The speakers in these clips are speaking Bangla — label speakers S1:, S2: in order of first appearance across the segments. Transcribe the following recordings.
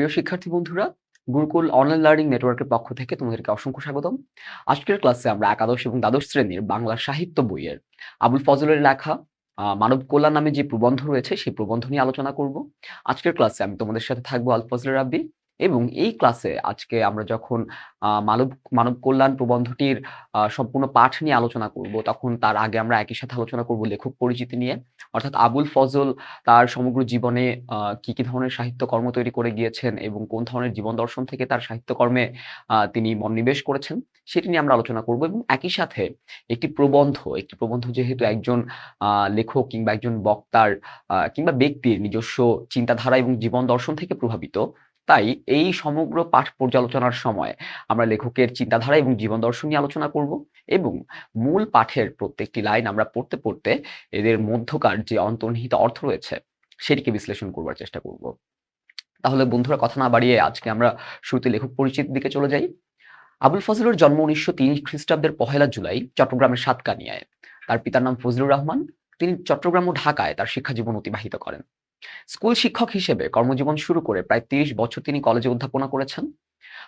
S1: প্রিয় শিক্ষার্থী বন্ধুরা, গুরুকুল অনলাইন লার্নিং নেটওয়ার্কের পক্ষ থেকে তোমাদেরকে অসংখ্য স্বাগতম। আজকের ক্লাসে আমরা একাদশ এবং দ্বাদশ শ্রেণির বাংলা সাহিত্য বইয়ের আবুল ফজলের লেখা মানব কল্যাণ নামে যে প্রবন্ধ রয়েছে, সেই প্রবন্ধ নিয়ে আলোচনা করব। আজকের ক্লাসে আমি তোমাদের সাথে থাকব আল ফজলের রাব্বি এবং এই ক্লাসে আজকে আমরা যখন মানব মানব কল্যাণ প্রবন্ধটির সম্পূর্ণ পাঠ নিয়ে আলোচনা করব, তখন তার আগে আমরা একই সাথে আলোচনা করব লেখক পরিচিতি নিয়ে। অর্থাৎ আবুল ফজল তার সমগ্র জীবনে কি কি ধরনের সাহিত্যকর্ম তৈরি করে গিয়েছেন এবং কোন ধরনের জীবন দর্শন থেকে তার সাহিত্যকর্মে তিনি মনোনিবেশ করেছেন, সেটি নিয়ে আমরা আলোচনা করব এবং একই সাথে একটি প্রবন্ধ একটি প্রবন্ধ যেহেতু একজন লেখক কিংবা একজন বক্তার কিংবা ব্যক্তির নিজস্ব চিন্তাধারা এবং জীবন দর্শন থেকে প্রভাবিত তাই এই সমগ্র পাঠ পর্যালোচনার সময় আমরা লেখকের চিন্তাধারা এবং জীবন দর্শন নিয়ে আলোচনা করব এবং মূল পাঠের প্রত্যেকটি লাইন আমরা পড়তে পড়তে এদের মধ্যকার যে অন্তর্নিহিত অর্থ রয়েছে সেটিকে বিশ্লেষণ করবার চেষ্টা করব। তাহলে বন্ধুরা, কথা না বাড়িয়ে আজকে আমরা শুরুতে লেখক পরিচিতির দিকে চলে যাই। আবুল ফজলুর জন্ম উনিশশো তিন খ্রিস্টাব্দের পহেলা জুলাই চট্টগ্রামের সাতকানিয়ায়। তার পিতার নাম ফজলুর রহমান। তিনি চট্টগ্রাম ও ঢাকায় তার শিক্ষা জীবন অতিবাহিত করেন। স্কুল শিক্ষক হিসেবে কর্মজীবন শুরু করে প্রায় তিরিশ বছর তিনি কলেজে অধ্যাপনা করেছেন।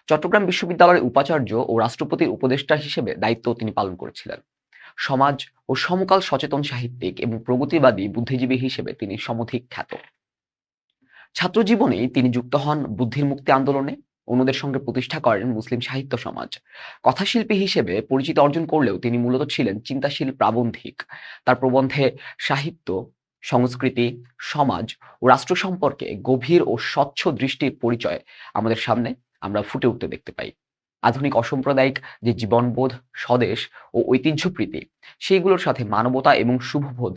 S1: চট্টগ্রাম বিশ্ববিদ্যালয়ের উপাচার্য ও রাষ্ট্রপতির উপদেষ্টা হিসেবে দায়িত্ব তিনি পালন করেছিলেন। সমাজ ও সমকাল সচেতন সাহিত্যিক এবং প্রগতিবাদী বুদ্ধিজীবী হিসেবে তিনি সমধিক খ্যাত। ছাত্র জীবনেই তিনি যুক্ত হন বুদ্ধির মুক্তি আন্দোলনে। অন্যদের সঙ্গে প্রতিষ্ঠা করেন মুসলিম সাহিত্য সমাজ। কথাশিল্পী হিসেবে পরিচিতি অর্জন করলেও তিনি মূলত ছিলেন চিন্তাশীল প্রাবন্ধিক। তার প্রবন্ধে সাহিত্য সংস্কৃতি, সমাজ ও রাষ্ট্র সম্পর্কে গভীর ও স্বচ্ছ দৃষ্টির পরিচয় আমাদের সামনে আমরা ফুটে উঠতে দেখতে পাই। আধুনিক অসাম্প্রদায়িক যে জীবনবোধ, স্বদেশ ও ঐতিহ্যপ্রীতি, সেইগুলোর সাথে মানবতা এবং শুভবোধ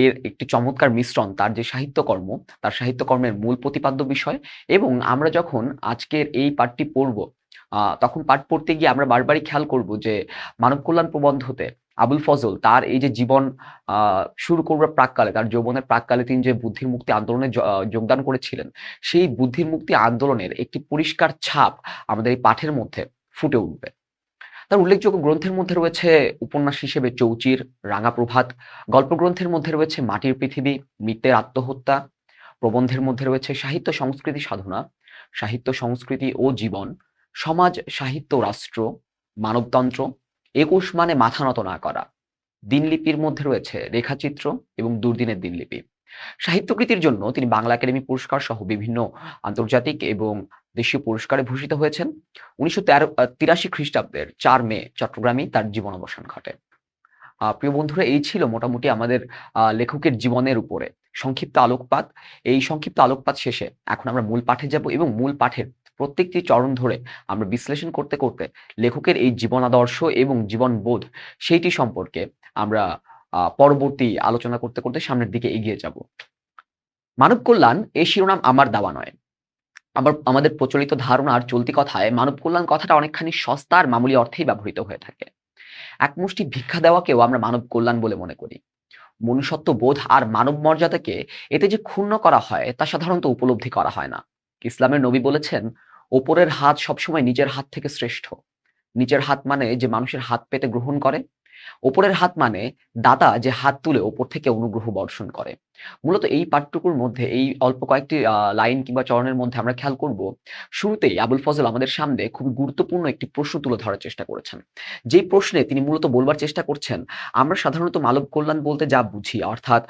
S1: এর একটি চমৎকার মিশ্রণ তার যে সাহিত্যকর্ম, তার সাহিত্যকর্মের মূল প্রতিপাদ্য বিষয় এবং আমরা যখন আজকের এই পাঠটি পড়ব তখন পাঠ পড়তে গিয়ে আমরা বারবারই খেয়াল করব যে মানব কল্যাণ প্রবন্ধতে আবুল ফজল তার এই যে জীবন শুরু করবে প্রাককালে, তার যৌবনের প্রাককালে তিনি যে বুদ্ধির মুক্তি আন্দোলনে যোগদান করেছিলেন, সেই বুদ্ধির মুক্তি আন্দোলনের একটি পরিষ্কার ছাপ আমাদের এই পাঠের মধ্যে ফুটে উঠবে। তার উল্লেখযোগ্য গ্রন্থের মধ্যে রয়েছে উপন্যাস হিসেবে চৌচির, রাঙা প্রভাত গল্প গ্রন্থের মধ্যে রয়েছে মাটির পৃথিবী মিত্রের আত্মহত্যা, প্রবন্ধের মধ্যে রয়েছে সাহিত্য সংস্কৃতি সাধনা, সাহিত্য সংস্কৃতি ও জীবন, সমাজ, সাহিত্য রাষ্ট্র, মানবতন্ত্র একুশ মানে মাথা নত না করা। দিনলিপির মধ্যে রয়েছে রেখাচিত্র এবং দুর্দিনের দিনলিপি। সাহিত্যকৃতির জন্য তিনি বাংলা একাডেমি পুরস্কার সহ বিভিন্ন আন্তর্জাতিক এবং দেশীয় পুরস্কারে ভূষিত হয়েছেন। উনিশশো তেরো তিরাশি খ্রিস্টাব্দের চার মে চট্টগ্রামেই তার জীবন অবসান ঘটে। প্রিয় বন্ধুরা, এই ছিল মোটামুটি আমাদের লেখকের জীবনের উপরে। সংক্ষিপ্ত আলোকপাত। এই সংক্ষিপ্ত আলোকপাত শেষে এখন আমরা মূল পাঠে যাব এবং মূল পাঠের প্রত্যেকটি চরণ ধরে আমরা বিশ্লেষণ করতে করতে লেখকের এই জীবনাদর্শ এবং জীবনবোধ সেইটি সম্পর্কে আমরা পরবর্তী আলোচনা করতে করতে সামনের দিকে এগিয়ে যাব। মানব কল্যাণ এই শিরোনাম আমার দাওয়া নয়। আবার আমাদের প্রচলিত ধারণার চলতি কথায় মানব কল্যাণ কথাটা অনেকখানি সস্তা আর মামুলি অর্থেই ব্যবহৃত হয়ে থাকে। এক মুষ্টি ভিক্ষা দেওয়াকেও আমরা মানব কল্যাণ বলে মনে করি। মনুষ্যত্ব বোধ আর মানব মর্যাদাকে এতে যে ক্ষুণ্ণ করা হয় তা সাধারণত উপলব্ধি করা হয় না। ইসলামের নবী বলেছেন, ওপরের হাত সবসময় নিজের হাত থেকে শ্রেষ্ঠ। নিচের হাত মানে যে মানুষের হাত পেতে গ্রহণ করে। ওপরের হাত মানে দাতা যে হাত তুলে ওপর থেকে অনুগ্রহ বর্ষণ করে। মূলত এই পাঠটুকুর মধ্যে, এই অল্প কয়েকটি লাইন কিংবা চরণের মধ্যে আমরা খেয়াল করব, শুরুতেই আবুল ফজল আমাদের সামনে খুবই গুরুত্বপূর্ণ একটি প্রশ্ন তুলে ধরার চেষ্টা করেছেন। যেই প্রশ্নে তিনি মূলত বলবার চেষ্টা করছেন, আমরা সাধারণত মানব কল্যাণ বলতে যা বুঝি, অর্থাৎ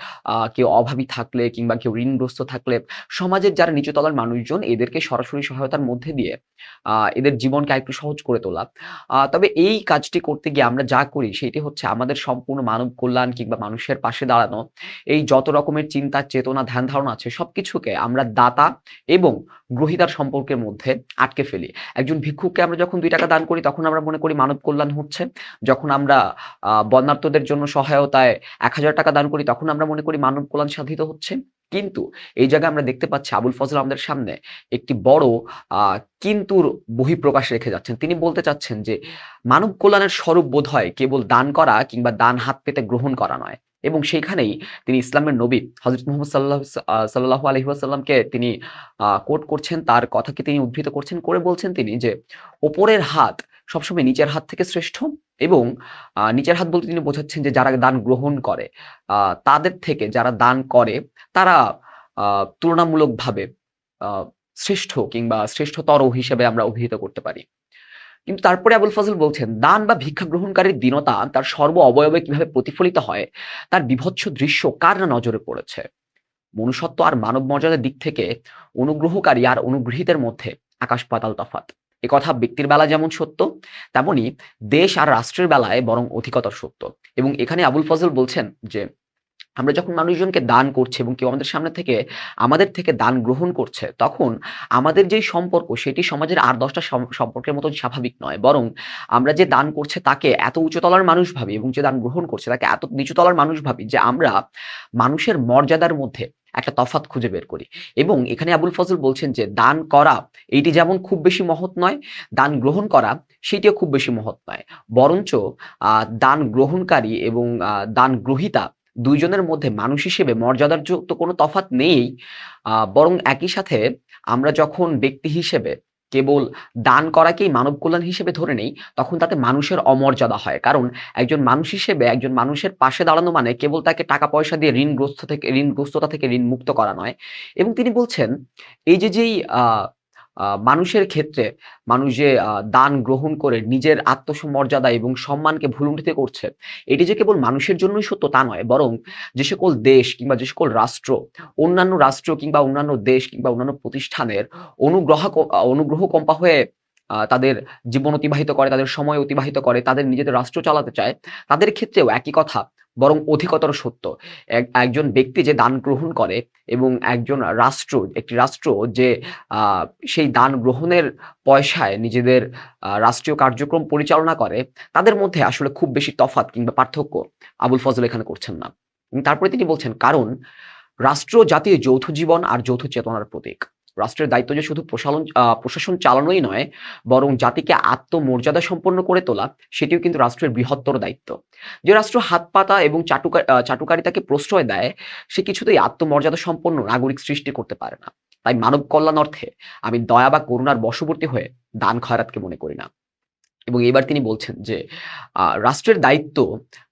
S1: কেউ অভাবী থাকলে কিংবা কেউ ঋণগ্রস্ত থাকলে, সমাজের যারা নিচুতলার মানুষজন, এদেরকে সরাসরি সহায়তার মধ্যে দিয়ে এদের জীবনকে আরেকটু সহজ করে তোলা। তবে এই কাজটি করতে গিয়ে আমরা যা করি, সেটি হচ্ছে আমাদের সম্পূর্ণ মানব কল্যাণ কিংবা মানুষের পাশে দাঁড়ানো, এই যত রকমের চিন্তা, চেতনা, ধ্যান ধারণা আছে, সবকিছুকে আমরা দাতা এবং গ্রহিতার সম্পর্কের মধ্যে আটকে ফেলি। একজন ভিক্ষুককে আমরা যখন দুই টাকা দান করি, তখন আমরা মনে করি মানব কল্যাণ হচ্ছে যখন আমরা আহ বন্যার্তদের জন্য সহায়তায় এক হাজার টাকা দান করি, তখন আমরা মনে করি মানব কল্যাণ সাধিত হচ্ছে। কিন্তু এই জায়গায় আমরা দেখতে পাচ্ছি আবুল ফজল আমাদের সামনে একটি বড় কিন্তুর বহিঃপ্রকাশ রেখে যাচ্ছেন। তিনি বলতে চাচ্ছেন যে, মানব কল্যাণের স্বরূপ বোধ হয় কেবল দান করা কিংবা দান হাত পেতে গ্রহণ করা নয়। এবং সেইখানেই তিনি ইসলামের নবী হজরত মোহাম্মদ সাল্লাহ সাল্লাহ আলহিহাসাল্লামকে তিনি কোট করছেন, তার কথাকে তিনি উদ্ধৃত করছেন, করে বলছেন তিনি যে, ওপরের হাত সবসময় নিচের হাত থেকে শ্রেষ্ঠ এবং নিচের হাত বলতে তিনি বোঝাচ্ছেন যে, যারা দান গ্রহণ করে তাদের থেকে যারা দান করে, তারা তুলনামূলকভাবে শ্রেষ্ঠ কিংবা শ্রেষ্ঠতর হিসেবে আমরা অভিহিত করতে পারি। কিন্তু তারপরে আবুল ফজল বলছেন, দান বা ভিক্ষা গ্রহণকারীর দীনতা, তার সর্ব অবয়বে কীভাবে প্রতিফলিত হয়, তার বিভৎস দৃশ্য কার না নজরে পড়েছে? মনুষ্যত্ব আর মানব মর্যাদার দিক থেকে অনুগ্রহকারী আর অনুগৃহীতের মধ্যে আকাশ পাতাল তফাত এ কথা ব্যক্তির বেলা যেমন সত্য, তেমনি দেশ আর রাষ্ট্রের বেলায় বরং অধিকতর সত্য। এবং এখানে আবুল ফজল বলছেন যে আমরা যখন মানুষজনকে দান করছি এবং কেউ আমাদের সামনে থেকে, আমাদের থেকে দান গ্রহণ করছে, তখন আমাদের যে সম্পর্ক, সেটি সমাজের আর দশটা সম্পর্কের মতো স্বাভাবিক নয়। বরং আমরা যে দান করছে তাকে এত উচ্চতলার মানুষ ভাবি এবং যে দান গ্রহণ করছে তাকে এত নিচুতলার মানুষ ভাবি যে আমরা মানুষের মর্যাদার মধ্যে একটা তফাৎ খুঁজে বের করি। এবং এখানে আবুল ফজল বলছেন যে, দান করা এইটি যেমন খুব বেশি মহৎ নয়, দান গ্রহণ করা সেটিও খুব বেশি মহৎ নয়। বরঞ্চ দান গ্রহণকারী এবং দান গ্রহিতা দুইজনের মধ্যে মানুষ হিসেবে মর্যাদার যুক্ত কোনো তফাৎ নেই। বরং একই সাথে আমরা যখন ব্যক্তি হিসেবে কেবল দান করাকেই মানব কল্যাণ হিসেবে ধরে নেই, তখন তাতে মানুষের অমর্যাদা হয়। কারণ একজন মানুষ হিসেবে একজন মানুষের পাশে দাঁড়ানো মানে কেবল তাকে টাকা পয়সা দিয়ে ঋণগ্রস্ত থেকে, ঋণগ্রস্ততা থেকে ঋণ মুক্ত করা নয়। এবং তিনি বলছেন, এই যে যেই মানুষের ক্ষেত্রে মানুষ যে দান গ্রহণ করে নিজের আত্মসমর্যাদা এবং সম্মানকে ভুলুণ্ঠিত করছে, এটি যে কেবল মানুষের জন্যই সত্য তা নয়, বরং যে সকল দেশ কিংবা যে সকল রাষ্ট্র, অন্যান্য রাষ্ট্র কিংবা অন্যান্য দেশ কিংবা অন্যান্য প্রতিষ্ঠানের অনুগ্রহ অনুগ্রহ কম্পা হয়ে তাদের জীবন অতিবাহিত করে, তাদের সময় অতিবাহিত করে, তাদের নিজেদের রাষ্ট্র চালাতে চায়, তাদের ক্ষেত্রেও একই কথা বরং অধিকতর সত্য। একজন ব্যক্তি যে দান গ্রহণ করে এবং একজন রাষ্ট্র, একটি রাষ্ট্র যে সেই দান গ্রহণের পয়সায় নিজেদের রাষ্ট্রীয় কার্যক্রম পরিচালনা করে, তাদের মধ্যে আসলে খুব বেশি তফাৎ কিংবা পার্থক্য আবুল ফজল এখানে করছেন না। তারপরে তিনি বলছেন, কারণ রাষ্ট্র জাতির যৌথ জীবন আর যৌথ চেতনার প্রতীক। রাষ্ট্রের দায়িত্ব যে শুধু প্রশালন আহ, প্রশাসন চালানোই নয় বরং জাতিকে আত্মমর্যাদা সম্পন্ন করে তোলা সেটিও কিন্তু রাষ্ট্রের বৃহত্তর দায়িত্ব। যে রাষ্ট্র হাত পাতা এবং চাটুকা চাটুকারিতাকে প্রশ্রয় দেয় সে কিছুতেই আত্মমর্যাদা সম্পন্ন নাগরিক সৃষ্টি করতে পারে না। তাই মানব কল্যাণ অর্থে আমি দয়া বা করুণার বশবর্তী হয়ে দান খয়রাতকে মনে করি না। এবং এবার তিনি বলছেন যে রাষ্ট্রের দায়িত্ব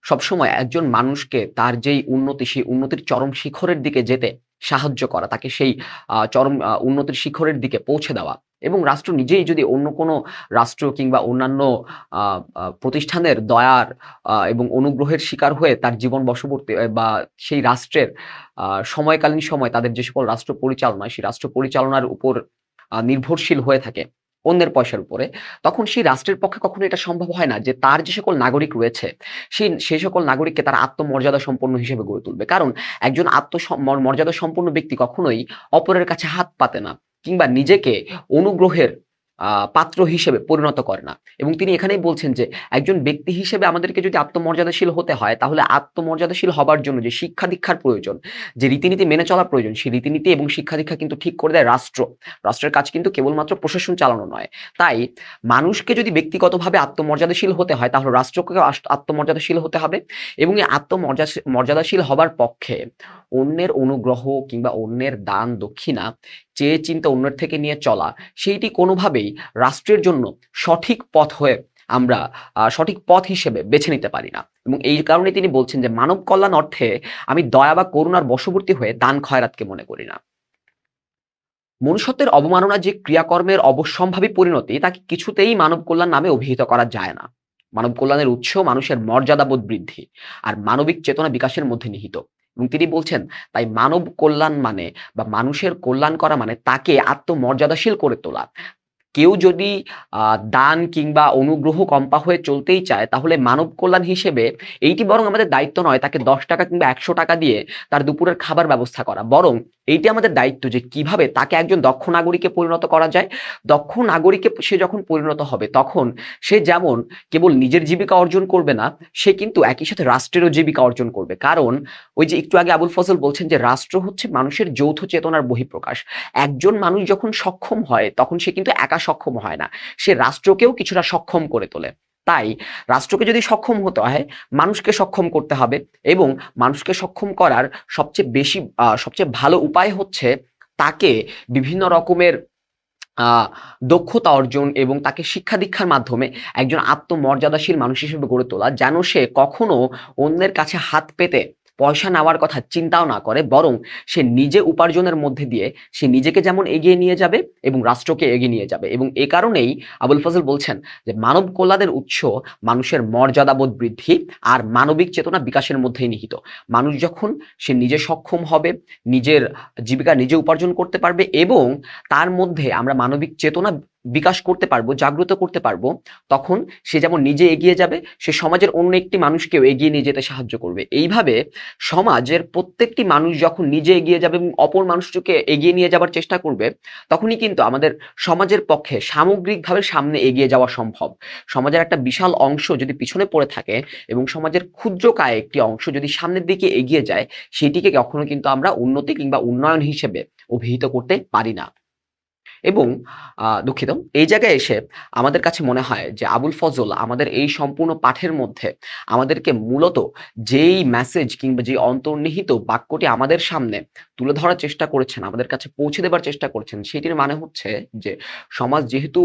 S1: সবসময় একজন মানুষকে তার যেই উন্নতি সেই উন্নতির চরম শিখরের দিকে যেতে সাহায্য করা, তাকে সেই চরম উন্নতির শিখরের দিকে পৌঁছে দেওয়া। এবং রাষ্ট্র নিজেই যদি অন্য কোনো রাষ্ট্র কিংবা অন্যান্য প্রতিষ্ঠানের দয়ার এবং অনুগ্রহের শিকার হয়ে তার জীবন বশবর্তী বা সেই রাষ্ট্রের সময়কালীন সময় তাদের যে সকল রাষ্ট্র পরিচালনা সেই রাষ্ট্র পরিচালনার উপর নির্ভরশীল হয়ে থাকে। অন্যের পয়সার উপরে, তখন সেই রাষ্ট্রের পক্ষে কখনো এটা সম্ভব হয় না যে তার যে সকল নাগরিক রয়েছে সেই সেই সকল নাগরিককে তার আত্মমর্যাদা সম্পন্ন হিসেবে গড়ে তুলবে। কারণ একজন আত্মমর্যাদা সম্পন্ন ব্যক্তি কখনোই অপরের কাছে হাত পাতে না কিংবা নিজেকে অনুগ্রহের পাত্র হিসেবে পরিণত করে না। এবং তিনি এখানেই বলছেন যে, একজন ব্যক্তি হিসেবে আমাদেরকে যদি আত্মমর্যাদাশীল হতে হয়, তাহলে আত্মমর্যাদাশীল হবার জন্য যে শিক্ষা দীক্ষার প্রয়োজন, যে রীতিনীতি মেনে চলা প্রয়োজন, সেই রীতিনীতি এবং শিক্ষা দীক্ষা কিন্তু ঠিক করে দেয় রাষ্ট্র। রাষ্ট্রের কাজ কিন্তু কেবলমাত্র প্রশাসন চালানো নয়। তাই মানুষকে যদি ব্যক্তিগতভাবে আত্মমর্যাদাশীল হতে হয়, তাহলে রাষ্ট্রকে আত্মমর্যাদাশীল হতে হবে। এবং এই আত্মমর্যাদা মর্যাদাশীল হবার পক্ষে অন্যের অনুগ্রহ কিংবা অন্যের দান দক্ষিণা চেয়ে চিন্তা অন্যের থেকে নিয়ে চলা, সেইটি কোনোভাবেই রাষ্ট্রের জন্য সঠিক পথ হয়ে আমরা সঠিক পথ হিসেবে বেছে নিতে পারি না। এবং এই কারণে তিনি বলছেন যে, মানব কল্যাণ অর্থে আমি দয়া বা করুণার বশবর্তী হয়ে দান খয়রাতকে মনে করি না। মনুষ্যত্বের অবমাননা যে ক্রিয়াকর্মের অবশ্যম্ভাবী পরিণতি, তাকে কিছুতেই মানব কল্যাণ নামে অভিহিত করা যায় না। মানব কল্যাণের উৎস মানুষের মর্যাদাবোধ বৃদ্ধি, আর মানবিক চেতনা বিকাশের মধ্যে নিহিত। এবং তিনি বলছেন, তাই মানব কল্যাণ মানে বা মানুষের কল্যাণ করা মানে তাকে আত্মমর্যাদাশীল করে তোলা। কেউ যদি দান কিংবা অনুগ্রহ কম্পা হয়ে চলতেই চায়, তাহলে মানব কল্যাণ হিসেবে এইটি বরং আমাদের দায়িত্ব নয়, তাকে দশ টাকা কিংবা একশো টাকা দিয়ে তার দুপুরের খাবার ব্যবস্থা করা। বরং এইটি আমাদের দায়িত্ব যে কীভাবে তাকে একজন দক্ষ নাগরিকে পরিণত করা যায়। দক্ষ নাগরিকে সে যখন পরিণত হবে, তখন সে যেমন কেবল নিজের জীবিকা অর্জন করবে না, সে কিন্তু একই সাথে রাষ্ট্রেরও জীবিকা অর্জন করবে। কারণ ওই যে একটু আগে আবুল ফজল বলছেন যে, রাষ্ট্র হচ্ছে মানুষের যৌথ চেতনার বহিঃপ্রকাশ। একজন মানুষ যখন সক্ষম হয়, তখন সে কিন্তু একা সক্ষম হয় না। সে রাষ্ট্রকেও কিছুটা সক্ষম করে তোলে। তাই রাষ্ট্রকে যদি সক্ষম হতে হয়, মানুষকে সক্ষম করতে হবে এবং মানুষকে সক্ষম করার সবচেয়ে বেশি সবচেয়ে ভালো উপায় হচ্ছে তাকে বিভিন্ন রকমের দক্ষতা অর্জন এবং তাকে শিক্ষা দীক্ষার মাধ্যমে একজন আত্মমর্যাদাশীল মানুষ হিসেবে গড়ে তোলা, যেন সে কখনো অন্যের কাছে হাত পেতে পয়সা নেওয়ার কথা চিন্তাও না করে, বরং সে নিজে উপার্জনের মধ্যে দিয়ে সে নিজেকে যেমন এগিয়ে নিয়ে যাবে এবং রাষ্ট্রকে এগিয়ে নিয়ে যাবে। এবং এ কারণেই আবুল ফজল বলছেন যে, মানব কল্যাণের উৎস মানুষের মর্যাদাবোধ বৃদ্ধি আর মানবিক চেতনা বিকাশের মধ্যেই নিহিত। মানুষ যখন সে নিজে সক্ষম হবে, নিজের জীবিকা নিজে উপার্জন করতে পারবে এবং তার মধ্যে আমরা মানবিক চেতনা বিকাশ করতে পারব, জাগ্রত করতে পারব, তখন সে যেমন নিজে এগিয়ে যাবে, সে সমাজের অন্য একটি মানুষকেও এগিয়ে নিয়ে যেতে সাহায্য করবে। এইভাবে সমাজের প্রত্যেকটি মানুষ যখন নিজে এগিয়ে যাবে এবং অপর মানুষটিকে এগিয়ে নিয়ে যাবার চেষ্টা করবে, তখনই কিন্তু আমাদের সমাজের পক্ষে সামগ্রিকভাবে সামনে এগিয়ে যাওয়া সম্ভব। সমাজের একটা বিশাল অংশ যদি পিছনে পড়ে থাকে এবং সমাজের ক্ষুদ্র কায় একটি অংশ যদি সামনের দিকে এগিয়ে যায়, সেটিকে কখনো কিন্তু আমরা উন্নতি কিংবা উন্নয়ন হিসেবে অভিহিত করতে পারি না। এবং দুঃখিত, এই জায়গায় এসে আমাদের কাছে মনে হয় যে আবুল ফজল আমাদের এই সম্পূর্ণ পাঠের মধ্যে আমাদেরকে মূলত যেই মেসেজ কিংবা যে অন্তর্নিহিত বাক্যটি আমাদের সামনে তুলে ধরার চেষ্টা করেছেন, আমাদের কাছে পৌঁছে দেবার চেষ্টা করেছেন, সেটির মানে হচ্ছে যে সমাজ যেহেতু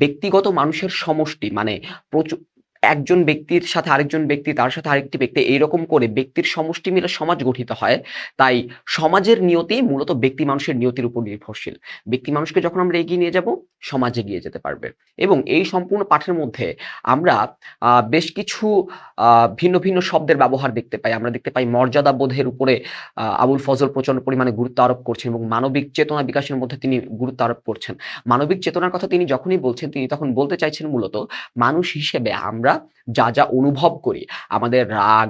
S1: ব্যক্তিগত মানুষের সমষ্টি মানে প্রচুর একজন ব্যক্তির সাথে আরেকজন ব্যক্তি, তার সাথে আরেকটি ব্যক্তি এইরকম করে ব্যক্তির সমষ্টি মিলে সমাজ গঠিত হয়, তাই সমাজের নিয়তি মূলত ব্যক্তি মানুষের নিয়তির উপর নির্ভরশীল। ব্যক্তি মানুষকে যখন আমরা এগিয়ে নিয়ে যাব, সমাজ এগিয়ে যেতে পারবে। এবং এই সম্পূর্ণ পাঠের মধ্যে আমরা বেশ কিছু ভিন্ন ভিন্ন শব্দের ব্যবহার দেখতে পাই। আমরা দেখতে পাই মর্যাদা বোধের উপরে আবুল ফজল প্রচণ্ড পরিমাণে গুরুত্ব আরোপ করছেন এবং মানবিক চেতনা বিকাশের মধ্যে তিনি গুরুত্ব আরোপ করছেন। মানবিক চেতনার কথা তিনি যখনই বলছেন, তিনি তখন বলতে চাইছেন মূলত, মানুষ হিসেবে আমরা যা যা অনুভব করি। আমাদের রাগ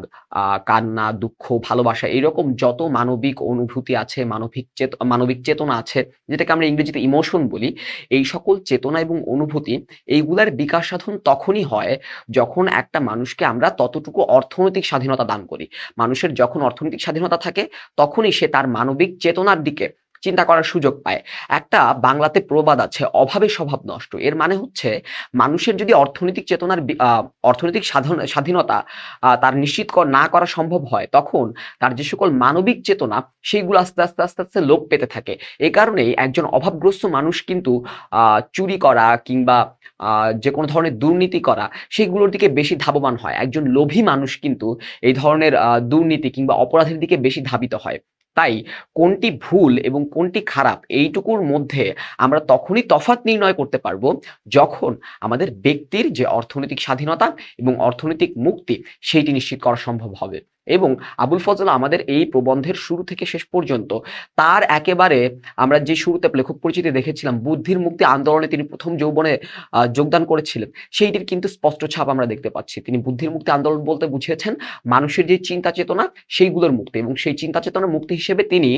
S1: কান্না, দুঃখ, ভালোবাসা এরকম যত মানবিক অনুভূতি আছে, মানবিক চেত, মানবিক চেতনা আছে, যেটাকে আমরা ইংরেজিতে ইমোশন বলি, এই সকল চেতনা এবং অনুভূতি এইগুলার বিকাশ সাধন তখনই হয় যখন একটা মানুষকে আমরা ততটুকু অর্থনৈতিক স্বাধীনতা দান করি। মানুষের যখন অর্থনৈতিক স্বাধীনতা থাকে, তখনই সে তার মানবিক চেতনার দিকে চিন্তা করার সুযোগ পায়। একটা বাংলাতে প্রবাদ আছে, অভাবে স্বভাব নষ্ট। এর মানে হচ্ছে, মানুষের যদি অর্থনৈতিক চেতনার অর্থনৈতিক স্বাধীনতা তার নিশ্চিত না করা সম্ভব হয়, তখন তার যে সকল মানবিক চেতনা, সেইগুলো আস্তে আস্তে আস্তে আস্তে লোপ পেতে থাকে। এই কারণেই একজন অভাবগ্রস্ত মানুষ কিন্তু চুরি করা কিংবা যে কোনো ধরনের দুর্নীতি করা, সেইগুলোর দিকে বেশি ধাবমান হয়। একজন লোভী মানুষ কিন্তু এই ধরনের দুর্নীতি কিংবা অপরাধের দিকে বেশি ধাবিত হয়। তাই কোনটি ভুল এবং কোনটি খারাপ এইটুকুর মধ্যে আমরা তখনই তফাত নির্ণয় করতে পারব যখন আমাদের ব্যক্তির যে অর্থনৈতিক স্বাধীনতা এবং অর্থনৈতিক মুক্তি, সেইটি নিশ্চিত করা সম্ভব হবে। এবং আবুল ফজল আমাদের এই প্রবন্ধের শুরু থেকে শেষ পর্যন্ত তার একেবারে আমরা যে শুরুতে লেখক পরিচিতি দেখেছিলাম, বুদ্ধির মুক্তি আন্দোলনে তিনি প্রথম যৌবনে যোগদান করেছিলেন, সেইটির কিন্তু স্পষ্ট ছাপ আমরা দেখতে পাচ্ছি। তিনি বুদ্ধির মুক্তি আন্দোলন বলতে বুঝিয়েছেন, মানুষের যে চিন্তা চেতনা সেইগুলোর মুক্তি এবং সেই চিন্তা চেতনার মুক্তি হিসেবে তিনি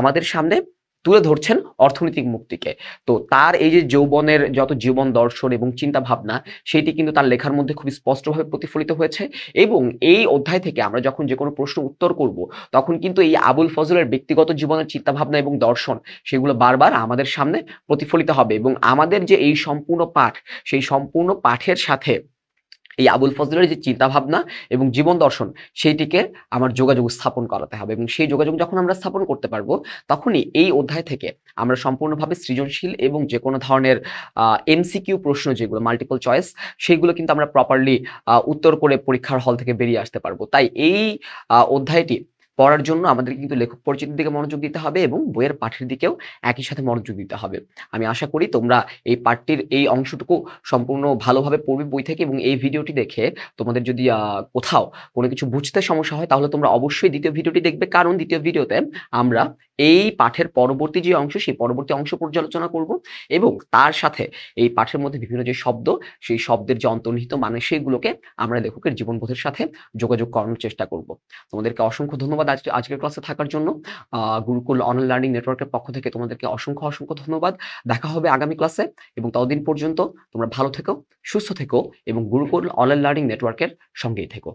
S1: আমাদের সামনে তুলে ধরছেন অর্থনৈতিক মুক্তিকে। তো তার এই যে যৌবনের যত জীবন দর্শন এবং চিন্তা ভাবনা সেটি কিন্তু তার লেখার মধ্যে খুব স্পষ্টভাবে প্রতিফলিত হয়েছে এবং এই অধ্যায় থেকে আমরা যখন যে কোনো প্রশ্ন উত্তর করব, তখন কিন্তু এই আবুল ফজলের ব্যক্তিগত জীবনের চিন্তা ভাবনা এবং দর্শন, সেগুলো বারবার আমাদের সামনে প্রতিফলিত হবে এবং আমাদের যে এই সম্পূর্ণ পাঠ, সেই সম্পূর্ণ পাঠের সাথে এই আবুল ফজলের যে চিন্তা ভাবনা এবং জীবন দর্শন, সেইটিকে আমার যোগাযোগ স্থাপন করাতে হবে এবং সেই যোগাযোগ যখন আমরা স্থাপন করতে পারব, তখনই এই অধ্যায় থেকে আমরা সম্পূর্ণভাবে সৃজনশীল এবং যে কোনো ধরনের এমসিকিউ প্রশ্ন যেগুলো মাল্টিপল চয়েস সেইগুলো কিন্তু আমরা প্রপারলি উত্তর করে পরীক্ষার হল থেকে বেরিয়ে আসতে পারব। তাই এই অধ্যায়টি পড়ার জন্য আমাদের কিন্তু লেখক পরিচিতির দিকে মনোযোগ দিতে হবে এবং বইয়ের পাঠের দিকেও একই সাথে মনোযোগ দিতে হবে। আমি আশা করি তোমরা এই পাঠটির এই অংশটুকু সম্পূর্ণ ভালোভাবে পড়বে বই থেকে এবং এই ভিডিওটি দেখে তোমাদের যদি কোথাও কোনো কিছু বুঝতে সমস্যা হয় তাহলে তোমরা অবশ্যই দ্বিতীয় ভিডিওটি দেখবে। কারণ দ্বিতীয় ভিডিওতে আমরা এই পাঠের পরবর্তী যে অংশ, সেই পরবর্তী অংশ পর্যালোচনা করব এবং তার সাথে এই পাঠের মধ্যে বিভিন্ন যে শব্দ, সেই শব্দের যে অন্তর্নিহিত মানে সেইগুলোকে আমরা লেখকের জীবনবোধের সাথে যোগাযোগ করানোর চেষ্টা করব। তোমাদেরকে অসংখ্য ধন্যবাদ আজকে আজকের ক্লাসে থাকার জন্য। গুরুকুল অনলাইন লার্নিং নেটওয়ার্কের পক্ষ থেকে তোমাদেরকে অসংখ্য অসংখ্য ধন্যবাদ। দেখা হবে আগামী ক্লাসে এবং ততদিন পর্যন্ত তোমরা ভালো থেকো, সুস্থ থেকো এবং গুরুকুল অনলাইন লার্নিং নেটওয়ার্কের সঙ্গেই থেকো।